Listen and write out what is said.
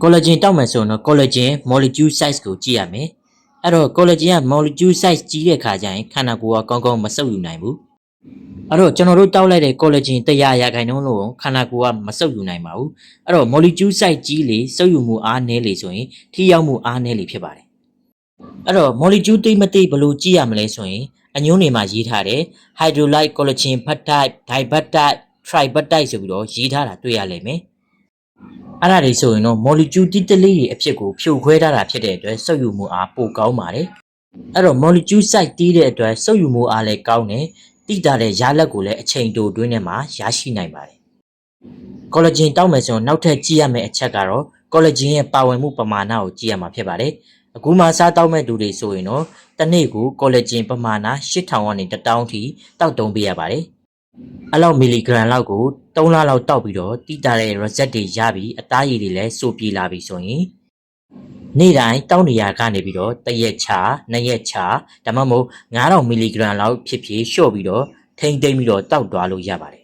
collagen တောက်မယ်ဆိုရင်တော့ collagen molecule size ကိုကြည့်ရမယ်အဲ့တော့ collagen က molecule size ကြီးတဲ့ခါကျရင်ခန္ဓာကိုယ်ကကောင်းကောင်းမစုပ်ယူနိုင်ဘူးအဲ့တော့ကျွန်တော်တို့တောက်လိုက်တဲ့ collagen 100ရာခိုင်နှုန်းလုံးခန္ဓာကိုယ်ကမစုပ်ယူနိုင်ပါဘူးအဲ့တော့ molecule size ကြီးလေစုပ်ယူမှုအားနည်းလေဆိုရင်ထိရောက်မှုအားနည်းလေဖြစ်ပါတယ်အဲ့တော့ molecule တိတ်မတိတ်ဘယ်လိုကြည့်ရမလဲဆိုရင်အညွှန်းတွေမှာရေးထားတယ် hydrolyte collagen peptide dipeptide tripeptide ဆိုပြီးတော့ရေးထားတာတွေ့ရလိမ့်မယ် အဲ့ဒါတွေဆိုရင်တော့ molecule တိတိလေးတွေအဖြစ်ကိုဖြိုခွဲထားတာဖြစ်တဲ့အတွက်စုပ်ယူမှုအားပိုကောင်းပါတယ်အဲ့တော့ molecule size တီးတဲ့အတွက်စုပ်ယူမှုအားလည်းကောင်းတယ်တိတာတဲ့ရလက်ကိုလည်းအချိန်တိုတွင်းထဲမှာရရှိနိုင်ပါတယ် collagen တောက်မယ်ဆိုရင်နောက်ထပ်ကြည့်ရမယ့်အချက်ကတော့ collagen ရဲ့ပါဝင်မှုပမာဏကိုကြည့်ရမှာဖြစ်ပါတယ်အခုမှစားတောက်မဲ့သူတွေဆိုရင်တော့တစ်နေ့ကို collagen ပမာဏ8000ကနေ1000ထိတောက်တုံးပေးရပါတယ်အဲ့လောက်မီလီဂရမ်လောက်ကို 3လလောက်တောက်ပြီးတော့တိတာတဲ့ result တွေရပြီးအသားရည်တွေလည်းစိုးပြေလာပြီဆိုရင်နေ့တိုင်းတောက်နေရကနေပြီးတော့တစ်ရက်ချာနှစ်ရက်ချာဒါမှမဟုတ်9000မီလီဂရမ်လောက်ဖြစ်ဖြစ်လျှော့ပြီးတော့ထိမ့်သိမ့်ပြီးတော့တောက်သွားလို့ရပါတယ်